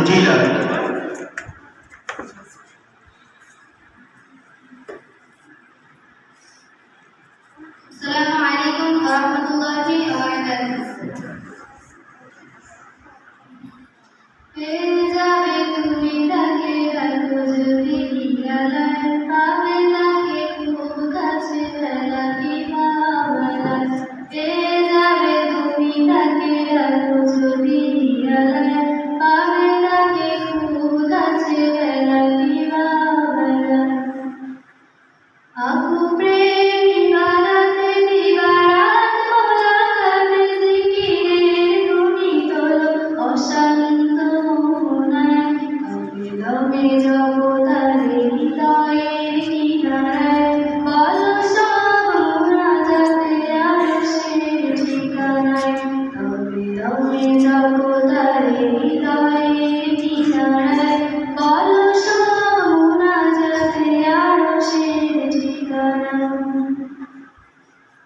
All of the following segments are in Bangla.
Injila. Assalamualaikum warahmatullahi wabarakatuh. pray.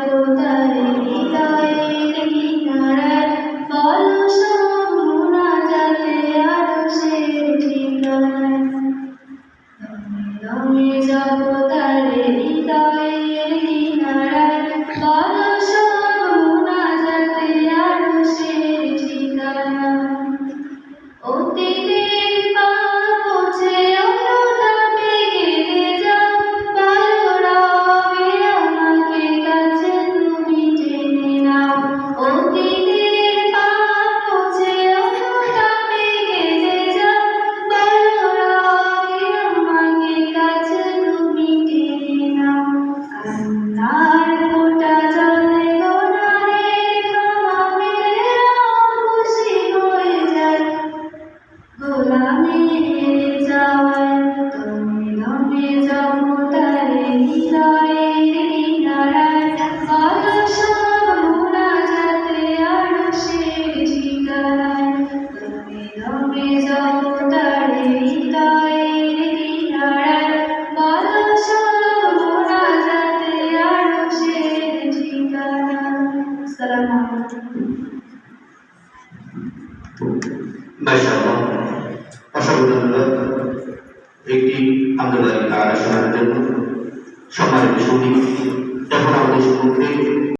ಆಗ್ತೇವೆ ಅಂತ মাশাআল্লাহ আশাবুল্লাহ একটি আন্তর্জাতিক আলোচনার জন্য সম্মানিত সঙ্গী যখন আমাদের সম্মুখে